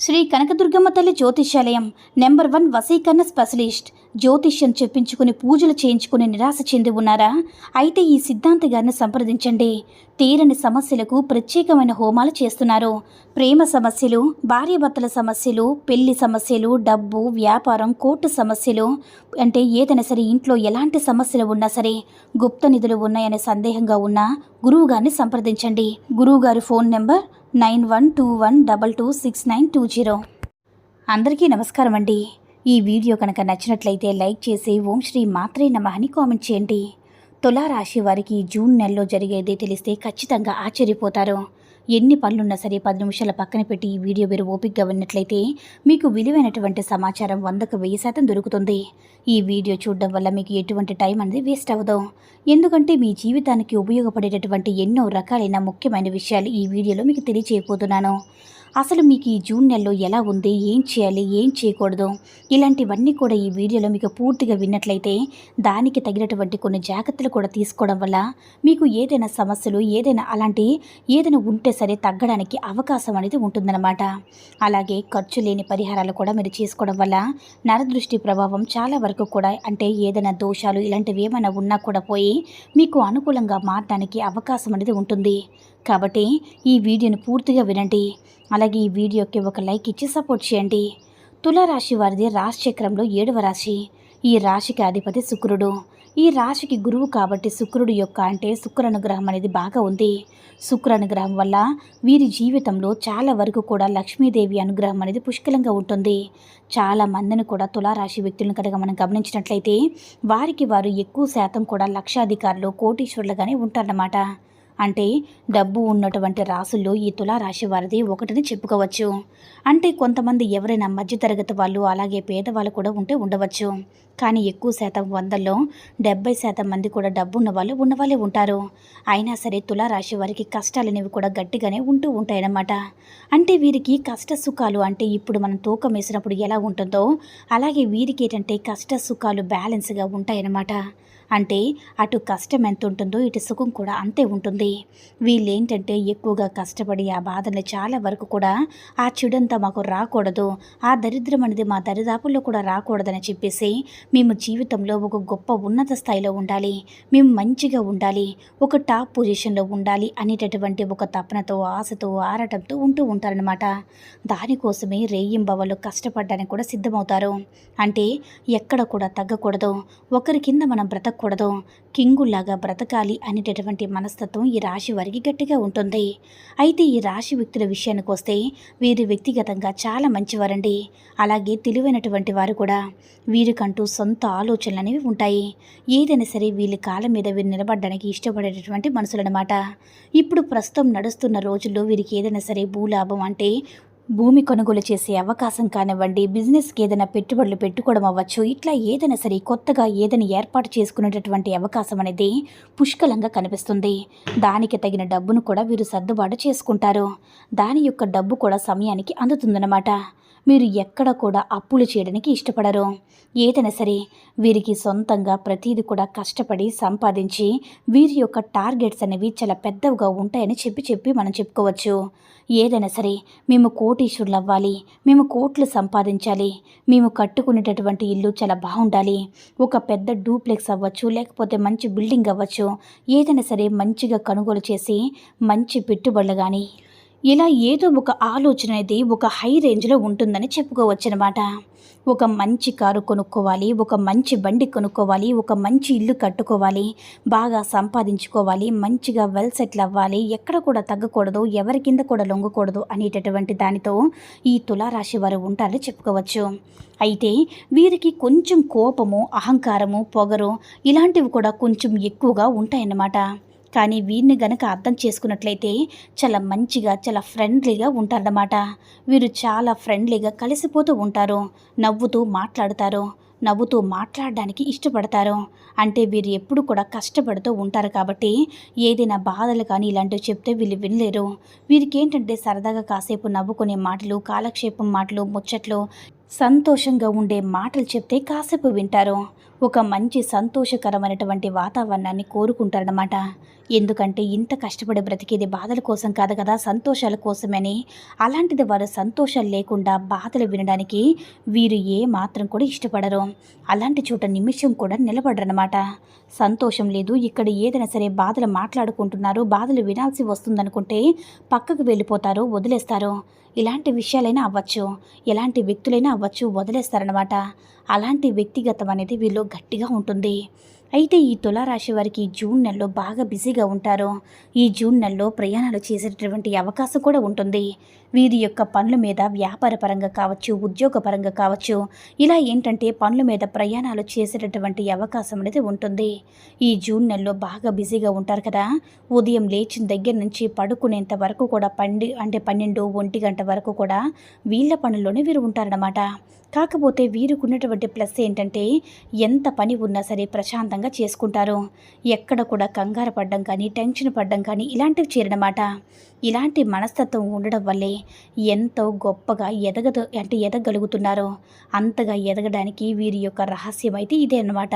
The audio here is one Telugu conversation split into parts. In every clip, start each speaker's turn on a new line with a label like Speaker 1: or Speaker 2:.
Speaker 1: శ్రీ కనకదుర్గమ్మ తల్లి జ్యోతిష్యాలయం నెంబర్ వన్ వసీకరణ స్పెషలిస్ట్. జ్యోతిష్యం చెప్పించుకుని పూజలు చేయించుకుని నిరాశ చెంది ఉన్నారా? అయితే ఈ సిద్ధాంతి గారిని సంప్రదించండి. తీరని సమస్యలకు ప్రత్యేకమైన హోమాలు చేస్తున్నారు. ప్రేమ సమస్యలు భార్యాభర్తల సమస్యలు పెళ్ళి సమస్యలు డబ్బు వ్యాపారం కోర్టు సమస్యలు అంటే ఏదైనా సరే ఇంట్లో ఎలాంటి సమస్యలు ఉన్నా సరే గుప్త నిధులు ఉన్నాయనే సందేహంగా ఉన్నా గురువుగారిని సంప్రదించండి. గురువుగారి phone number nine one two one double two six nine two zero. అందరికీ నమస్కారం అండి ఈ వీడియో కనుక నచ్చినట్లయితే లైక్ చేసి ఓం శ్రీ మాత్రే నమ అని కామెంట్ చేయండి. తులారాశి వారికి జూన్ నెలలో జరిగేది తెలిస్తే ఖచ్చితంగా ఆశ్చర్యపోతారు. ఎన్ని పనులున్నా సరే పది నిమిషాల పక్కన పెట్టి ఈ వీడియో మీరు ఓపికగా విన్నట్లయితే మీకు విలువైనటువంటి సమాచారం వందకు వెయ్యి శాతం దొరుకుతుంది. ఈ వీడియో చూడడం వల్ల మీకు ఎటువంటి టైం అనేది వేస్ట్ అవ్వదు. ఎందుకంటే మీ జీవితానికి ఉపయోగపడేటటువంటి ఎన్నో రకాలైన ముఖ్యమైన విషయాలు ఈ వీడియోలో మీకు తెలియచేయబోతున్నాను. అసలు మీకు ఈ జూన్ నెలలో ఎలా ఉంది? ఏం చేయాలి? ఏం చేయకూడదు? ఇలాంటివన్నీ కూడా ఈ వీడియోలో మీకు పూర్తిగా విన్నట్లయితే దానికి తగినటువంటి కొన్ని జాగ్రత్తలు కూడా తీసుకోవడం వల్ల మీకు ఏదైనా సమస్యలు ఏదైనా అలాంటి ఏదైనా ఉంటే సరే తగ్గడానికి అవకాశం అనేది ఉంటుందన్నమాట. అలాగే ఖర్చు లేని పరిహారాలు కూడా మీరు చేసుకోవడం వల్ల నరదృష్టి ప్రభావం చాలా వరకు కూడా అంటే ఏదైనా దోషాలు ఇలాంటివి ఏమైనా ఉన్నా కూడా పోయి మీకు అనుకూలంగా మారడానికి అవకాశం అనేది ఉంటుంది. కాబట్టి ఈ వీడియోను పూర్తిగా వినండి. అలాగే ఈ వీడియోకి ఒక లైక్ ఇచ్చి సపోర్ట్ చేయండి. తులారాశి వారిది రాశి చక్రంలో ఏడవ రాశి. ఈ రాశికి అధిపతి శుక్రుడు. ఈ రాశికి గురువు కాబట్టి శుక్రుడు యొక్క అంటే శుక్ర అనుగ్రహం అనేది బాగా ఉంది. శుక్ర అనుగ్రహం వల్ల వీరి జీవితంలో చాలా వరకు కూడా లక్ష్మీదేవి అనుగ్రహం అనేది పుష్కలంగా ఉంటుంది. చాలా మందిని కూడా తులారాశి వ్యక్తులను కనుక మనం గమనించినట్లయితే వారికి వారు ఎక్కువ శాతం కూడా లక్షాధికారులు కోటీశ్వరులుగానే ఉంటారన్నమాట. అంటే డబ్బు ఉన్నటువంటి రాసుల్లో ఈ తులారాశి వారిది ఒకటిని చెప్పుకోవచ్చు. అంటే కొంతమంది ఎవరైనా మధ్యతరగతి వాళ్ళు అలాగే పేదవాళ్ళు కూడా ఉంటే ఉండవచ్చు. కానీ ఎక్కువ శాతం వందల్లో డెబ్బై శాతం మంది కూడా డబ్బు ఉన్న వాళ్ళు ఉన్నవాళ్ళే ఉంటారు. అయినా సరే తులారాశి వారికి కష్టాలు అనేవి కూడా గట్టిగానే ఉంటూ ఉంటాయన్నమాట. అంటే వీరికి కష్ట సుఖాలు అంటే ఇప్పుడు మనం తూకం వేసినప్పుడు ఎలా ఉంటుందో అలాగే వీరికి ఏంటంటే కష్ట సుఖాలు బ్యాలెన్స్గా ఉంటాయన్నమాట. అంటే అటు కష్టం ఎంత ఉంటుందో ఇటు సుఖం కూడా అంతే ఉంటుంది. వీళ్ళేంటంటే ఎక్కువగా కష్టపడి ఆ బాధల్ని చాలా వరకు కూడా ఆ చెడంతా మాకు రాకూడదు. ఆ దరిద్రం అనేది మా దరిదాపుల్లో కూడా రాకూడదని చెప్పేసి మేము జీవితంలో ఒక గొప్ప ఉన్నత స్థాయిలో ఉండాలి. మేము మంచిగా ఉండాలి. ఒక టాప్ పొజిషన్లో ఉండాలి అనేటటువంటి ఒక తపనతో ఆశతో ఆరాటంతో ఉంటూ ఉంటారనమాట దానికోసమే రేయింబవలు కష్టపడడానికి కూడా సిద్ధమవుతారు. అంటే ఎక్కడ కూడా తగ్గకూడదు. ఒకరి కింద మనం బ్రతకూడదు. కింగుల్లాగా బ్రతకాలి అనేటటువంటి మనస్తత్వం ఈ రాశి వారికి గట్టిగా ఉంటుంది. అయితే ఈ రాశి వ్యక్తుల విషయానికి వస్తే వీరు వ్యక్తిగతంగా చాలా మంచివారండి. అలాగే తెలివైనటువంటి వారు కూడా. వీరికంటూ సొంత ఆలోచనలు అనేవి ఉంటాయి. ఏదైనా సరే వీళ్ళ కాలం మీద వీరు నిలబడడానికి ఇష్టపడేటటువంటి మనుషులన్నమాట ఇప్పుడు ప్రస్తుతం నడుస్తున్న రోజుల్లో వీరికి ఏదైనా సరే భూలాభం అంటే భూమి కొనుగోలు చేసే అవకాశం కానివ్వండి బిజినెస్కి ఏదైనా పెట్టుబడులు పెట్టుకోవడం అవ్వచ్చు ఇట్లా ఏదైనా సరే కొత్తగా ఏదైనా ఏర్పాటు చేసుకునేటటువంటి అవకాశం అనేది పుష్కలంగా కనిపిస్తుంది. దానికి తగిన డబ్బును కూడా వీరు సర్దుబాటు చేసుకుంటారు. దాని యొక్క డబ్బు కూడా సమయానికి అందుతుందన్నమాట. మీరు ఎక్కడ కూడా అప్పులు చేయడానికి ఇష్టపడరు. ఏదైనా సరే వీరికి సొంతంగా ప్రతీది కూడా కష్టపడి సంపాదించి వీరి యొక్క టార్గెట్స్ అనేవి చాలా పెద్దవిగా ఉంటాయని చెప్పి చెప్పి మనం చెప్పుకోవచ్చు. ఏదైనా సరే మేము కోటీశ్వరులు అవ్వాలి మేము కోట్లు సంపాదించాలి మేము కట్టుకునేటటువంటి ఇల్లు చాలా బాగుండాలి ఒక పెద్ద డూప్లెక్స్ అవ్వచ్చు లేకపోతే మంచి బిల్డింగ్ అవ్వచ్చు ఏదైనా సరే మంచిగా కొనుగోలు చేసి మంచి పెట్టుబడులు కానీ ఇలా ఏదో ఒక ఆలోచన అనేది ఒక హై రేంజ్లో ఉంటుందని చెప్పుకోవచ్చు అనమాట ఒక మంచి కారు కొనుక్కోవాలి ఒక మంచి బండి కొనుక్కోవాలి ఒక మంచి ఇల్లు కట్టుకోవాలి బాగా సంపాదించుకోవాలి మంచిగా వెల్ సెటిల్ అవ్వాలి ఎక్కడ కూడా తగ్గకూడదు ఎవరి కింద కూడా లొంగకూడదు అనేటటువంటి దానితో ఈ తులారాశి వారు ఉంటారని చెప్పుకోవచ్చు. అయితే వీరికి కొంచెం కోపము అహంకారము పొగరు ఇలాంటివి కూడా కొంచెం ఎక్కువగా ఉంటాయన్నమాట. కానీ వీరిని గనక అర్థం చేసుకున్నట్లయితే చాలా మంచిగా చాలా ఫ్రెండ్లీగా ఉంటారన్నమాట. వీరు చాలా ఫ్రెండ్లీగా కలిసిపోతూ ఉంటారు. నవ్వుతూ మాట్లాడతారు. నవ్వుతూ మాట్లాడడానికి ఇష్టపడతారు. అంటే వీరు ఎప్పుడు కూడా కష్టపడుతూ ఉంటారు కాబట్టి ఏదైనా బాధలు కానీ ఇలాంటివి చెప్తే వీళ్ళు వినలేరు. వీరికి ఏంటంటే సరదాగా కాసేపు నవ్వుకునే మాటలు కాలక్షేపం మాటలు ముచ్చట్లు సంతోషంగా ఉండే మాటలు చెప్తే కాసేపు వింటారు. ఒక మంచి సంతోషకరమైనటువంటి వాతావరణాన్ని కోరుకుంటారన్నమాట. ఎందుకంటే ఇంత కష్టపడి బ్రతికేది బాధల కోసం కాదు కదా సంతోషాల కోసమని. అలాంటిది వారు సంతోషాలు లేకుండా బాధలు వినడానికి వీరు ఏ మాత్రం కూడా ఇష్టపడరు. అలాంటి చోట నిమిషం కూడా నిలబడరనమాట సంతోషం లేదు ఇక్కడ ఏదైనా సరే బాధలు మాట్లాడుకుంటున్నారు బాధలు వినాల్సి వస్తుందనుకుంటే పక్కకు వెళ్ళిపోతారు వదిలేస్తారు. ఇలాంటి విషయాలైనా అవ్వచ్చు ఎలాంటి వ్యక్తులైనా అవ్వచ్చు వదిలేస్తారనమాట అలాంటి వ్యక్తిగతం అనేది వీళ్ళు గట్టిగా ఉంటుంది. అయితే ఈ తులారాశి వారికి జూన్ నెలలో బాగా బిజీగా ఉంటారు. ఈ జూన్ నెలలో ప్రయాణాలు చేసేటటువంటి అవకాశం కూడా ఉంటుంది. వీరి యొక్క పనుల మీద వ్యాపార పరంగా కావచ్చు ఉద్యోగపరంగా కావచ్చు ఇలా ఏంటంటే పనుల మీద ప్రయాణాలు చేసేటటువంటి అవకాశం అనేది ఉంటుంది. ఈ జూన్ నెలలో బాగా బిజీగా ఉంటారు కదా. ఉదయం లేచిన దగ్గర నుంచి పడుకునేంత వరకు కూడా పండి అంటే పన్నెండు ఒంటి గంట వరకు కూడా వీళ్ళ పనుల్లోనే వీరు ఉంటారన్నమాట. కాకపోతే వీరికి ఉన్నటువంటి ప్లస్ ఏంటంటే ఎంత పని ఉన్నా సరే ప్రశాంతంగా చేసుకుంటారు. ఎక్కడ కూడా కంగారు పడ్డం కానీ టెన్షన్ పడ్డం కానీ ఇలాంటివి చేరనమాట. ఇలాంటి మనస్తత్వం ఉండడం వల్లే ఎంతో గొప్పగా ఎదగదు అంటే ఎదగలుగుతున్నారో. అంతగా ఎదగడానికి వీరి యొక్క రహస్యం అయితే ఇదే అన్నమాట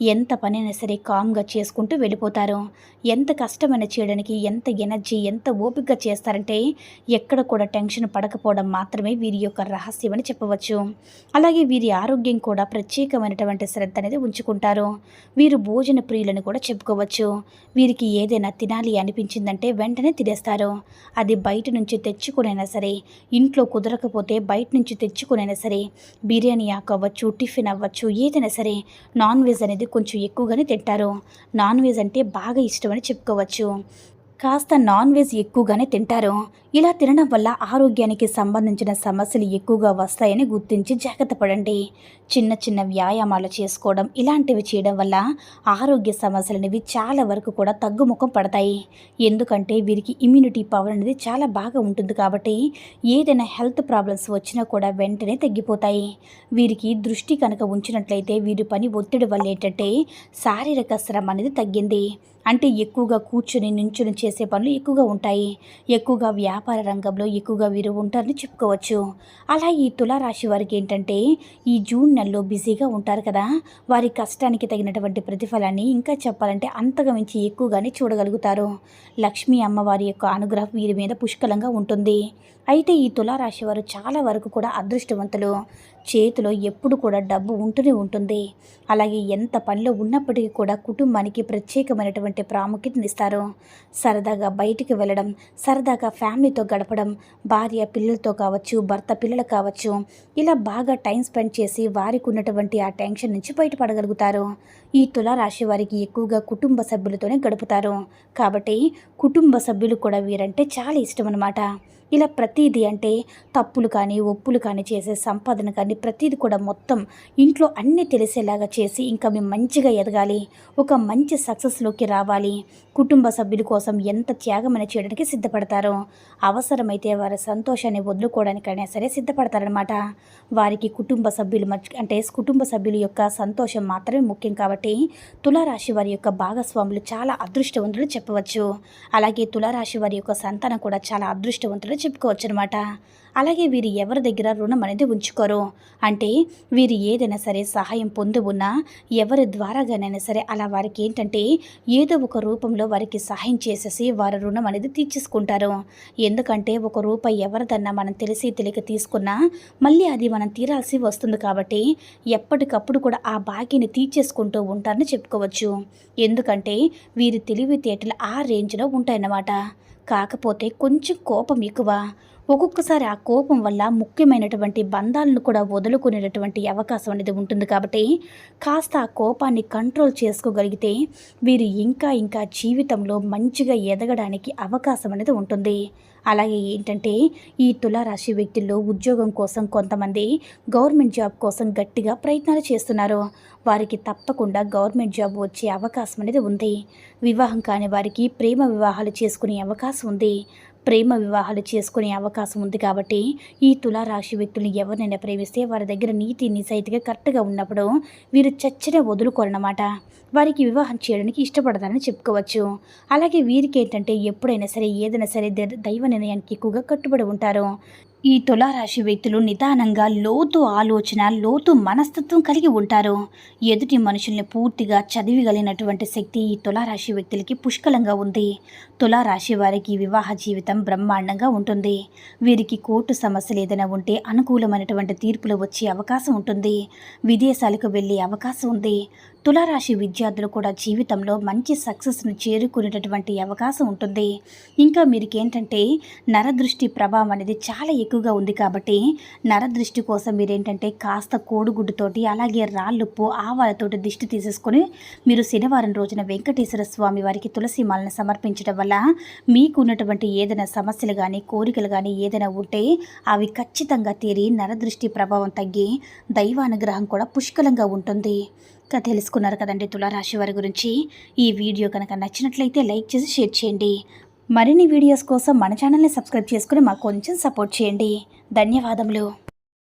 Speaker 1: ఎంత పనైనా సరే కామ్గా చేసుకుంటూ వెళ్ళిపోతారు. ఎంత కష్టమైనా చేయడానికి ఎంత ఎనర్జీ ఎంత ఓపికగా చేస్తారంటే ఎక్కడ కూడా టెన్షన్ పడకపోవడం మాత్రమే వీరి యొక్క రహస్యం అని చెప్పవచ్చు. అలాగే వీరి ఆరోగ్యం కూడా ప్రత్యేకమైనటువంటి శ్రద్ధ అనేది ఉంచుకుంటారు. వీరు భోజన ప్రియులను కూడా చెప్పుకోవచ్చు. వీరికి ఏదైనా తినాలి అనిపించిందంటే వెంటనే తినేస్తారు. అది బయట నుంచి తెచ్చుకునైనా సరే ఇంట్లో కుదరకపోతే బయట నుంచి తెచ్చుకునైనా సరే బిర్యానీ అవ్వచ్చు టిఫిన్ అవ్వచ్చు ఏదైనా సరే నాన్ వెజ్ అనేది కొంచెం ఎక్కువగానే తింటారు. నాన్ వెజ్ అంటే బాగా ఇష్టమని చెప్పుకోవచ్చు. కాస్త నాన్ వెజ్ ఎక్కువగానే తింటారు. ఇలా తినడం వల్ల ఆరోగ్యానికి సంబంధించిన సమస్యలు ఎక్కువగా వస్తాయని గుర్తించి జాగ్రత్త పడండి. చిన్న చిన్న వ్యాయామాలు చేసుకోవడం ఇలాంటివి చేయడం వల్ల ఆరోగ్య సమస్యలు అనేవి చాలా వరకు కూడా తగ్గుముఖం పడతాయి. ఎందుకంటే వీరికి ఇమ్యూనిటీ పవర్ అనేది చాలా బాగా ఉంటుంది కాబట్టి ఏదైనా హెల్త్ ప్రాబ్లమ్స్ వచ్చినా కూడా వెంటనే తగ్గిపోతాయి. వీరికి దృష్టి కనుక ఉంచినట్లయితే వీరి పని ఒత్తిడి వల్ల ఏంటంటే శారీరక శ్రమ అనేది తగ్గింది. అంటే ఎక్కువగా కూర్చుని నించుని చేసే పనులు ఎక్కువగా ఉంటాయి. ఎక్కువగా వ్యాపార రంగంలో ఎక్కువగా వీరు ఉంటారని చెప్పుకోవచ్చు. అలా ఈ తులారాశి వారికి ఏంటంటే ఈ జూన్ నెలలో బిజీగా ఉంటారు కదా. వారి కష్టానికి తగినటువంటి ప్రతిఫలాన్ని ఇంకా చెప్పాలంటే అంతగా మించి ఎక్కువగానే చూడగలుగుతారు. లక్ష్మీ అమ్మవారి యొక్క అనుగ్రహం వీరి మీద పుష్కలంగా ఉంటుంది. అయితే ఈ తులారాశి వారు చాలా వరకు కూడా అదృష్టవంతులు. చేతిలో ఎప్పుడు కూడా డబ్బు ఉంటూనే ఉంటుంది. అలాగే ఎంత పనిలో ఉన్నప్పటికీ కూడా కుటుంబానికి ప్రత్యేకమైనటువంటి ప్రాముఖ్యతనిస్తారు సరదాగా బయటికి వెళ్ళడం సరదాగా ఫ్యామిలీతో గడపడం భార్య పిల్లలతో కావచ్చు భర్త పిల్లలు కావచ్చు ఇలా బాగా టైం స్పెండ్ చేసి వారికి ఉన్నటువంటి ఆ టెన్షన్ నుంచి బయటపడగలుగుతారు. ఈ తులారాశి వారికి ఎక్కువగా కుటుంబ సభ్యులతోనే గడుపుతారు. కాబట్టి కుటుంబ సభ్యులు కూడా వీరంటే చాలా ఇష్టం అన్నమాట ఇలా ప్రతిదీ అంటే తప్పులు కానీ ఒప్పులు కానీ చేసే సంపాదన కానీ ప్రతిదీ కూడా మొత్తం ఇంట్లో అన్నీ తెలిసేలాగా చేసి ఇంకా మేము మంచిగా ఎదగాలి ఒక మంచి సక్సెస్లోకి రావాలి. కుటుంబ సభ్యుల కోసం ఎంత త్యాగమైన చేయడానికి సిద్ధపడతారో అవసరమైతే వారి సంతోషాన్ని వదులుకోవడానికైనా సరే సిద్ధపడతారనమాట వారికి కుటుంబ సభ్యులు అంటే కుటుంబ సభ్యుల యొక్క సంతోషం మాత్రమే ముఖ్యం కాబట్టి తులారాశి వారి యొక్క భాగస్వాములు చాలా అదృష్టవంతులు చెప్పవచ్చు. అలాగే తులారాశి వారి యొక్క సంతానం కూడా చాలా అదృష్టవంతులు చెప్పుకోవచ్చు అనమాట అలాగే వీరు ఎవరి దగ్గర రుణం అనేది ఉంచుకోరు. అంటే వీరు ఏదైనా సరే సహాయం పొంది ఉన్నా ఎవరి ద్వారాగానైనా సరే అలా వారికి ఏంటంటే ఏదో ఒక రూపంలో వారికి సహాయం చేసేసి వారి రుణం అనేది తీర్చేసుకుంటారు. ఎందుకంటే ఒక రూపాయి ఎవరిదన్నా మనం తెలిసి తెలియక తీసుకున్నా మళ్ళీ అది మనం తీరాల్సి వస్తుంది కాబట్టి ఎప్పటికప్పుడు కూడా ఆ బాకీని తీర్చేసుకుంటూ ఉంటారని చెప్పుకోవచ్చు. ఎందుకంటే వీరి తెలివితేటలు ఆ రేంజ్లో ఉంటాయన్నమాట. కాకపోతే కొంచెం కోపం ఎక్కువ. ఒక్కొక్కసారి ఆ కోపం వల్ల ముఖ్యమైనటువంటి బంధాలను కూడా వదులుకునేటటువంటి అవకాశం అనేది ఉంటుంది కాబట్టి కాస్త ఆ కోపాన్ని కంట్రోల్ చేసుకోగలిగితే వీరు ఇంకా ఇంకా జీవితంలో మంచిగా ఎదగడానికి అవకాశం అనేది ఉంటుంది. అలాగే ఏంటంటే ఈ తులారాశి వ్యక్తుల్లో ఉద్యోగం కోసం కొంతమంది గవర్నమెంట్ జాబ్ కోసం గట్టిగా ప్రయత్నాలు చేస్తున్నారు. వారికి తప్పకుండా గవర్నమెంట్ జాబ్ వచ్చే అవకాశం అనేది ఉంది. వివాహం కాని వారికి ప్రేమ వివాహాలు చేసుకునే అవకాశం ఉంది. ప్రేమ వివాహాలు చేసుకునే అవకాశం ఉంది కాబట్టి ఈ తులారాశి వ్యక్తులు ఎవరినైనా ప్రేమిస్తే వారి దగ్గర నీతి నిజాయితీగా కరెక్ట్గా ఉన్నప్పుడు వీరు చచ్చనే వదులుకోరన్నమాట. వారికి వివాహం చేయడానికి ఇష్టపడతారని చెప్పుకోవచ్చు. అలాగే వీరికి ఏంటంటే ఎప్పుడైనా సరే ఏదైనా సరే దైవ నిర్ణయానికి ఎక్కువగా కట్టుబడి ఉంటారు. ఈ తులారాశి వ్యక్తులు నిదానంగా లోతు ఆలోచన లోతు మనస్తత్వం కలిగి ఉంటారు. ఎదుటి మనుషుల్ని పూర్తిగా చదివిగలిగినటువంటి శక్తి ఈ తులారాశి వ్యక్తులకి పుష్కలంగా ఉంది. తులారాశి వారికి వివాహ జీవితం బ్రహ్మాండంగా ఉంటుంది. వీరికి కోర్టు సమస్యలు ఏదైనా ఉంటే అనుకూలమైనటువంటి తీర్పులు వచ్చే అవకాశం ఉంటుంది. విదేశాలకు వెళ్ళే అవకాశం ఉంది. తులారాశి విద్యార్థులు కూడా జీవితంలో మంచి సక్సెస్ను చేరుకునేటటువంటి అవకాశం ఉంటుంది. ఇంకా మీరికి ఏంటంటే నరదృష్టి ప్రభావం అనేది చాలా ఎక్కువగా ఉంది కాబట్టి నరదృష్టి కోసం మీరేంటంటే కాస్త కోడిగుడ్డుతోటి అలాగే రాళ్ళుప్పు ఆవాలతోటి దిష్టి తీసేసుకొని మీరు శనివారం రోజున వెంకటేశ్వర స్వామి వారికి తులసి మాలను సమర్పించడం వల్ల మీకు ఉన్నటువంటి ఏదైనా సమస్యలు కానీ కోరికలు కానీ ఏదైనా ఉంటే అవి ఖచ్చితంగా తీరి నరదృష్టి ప్రభావం తగ్గి దైవానుగ్రహం కూడా పుష్కలంగా ఉంటుంది. ఇంకా తెలుసుకున్నారు కదండి తులారాశి వారి గురించి. ఈ వీడియో కనుక నచ్చినట్లయితే లైక్ చేసి షేర్ చేయండి. మరిన్ని వీడియోస్ కోసం మన ఛానల్ని సబ్స్క్రైబ్ చేసుకుని మాకు కొంచెం సపోర్ట్ చేయండి. ధన్యవాదములు.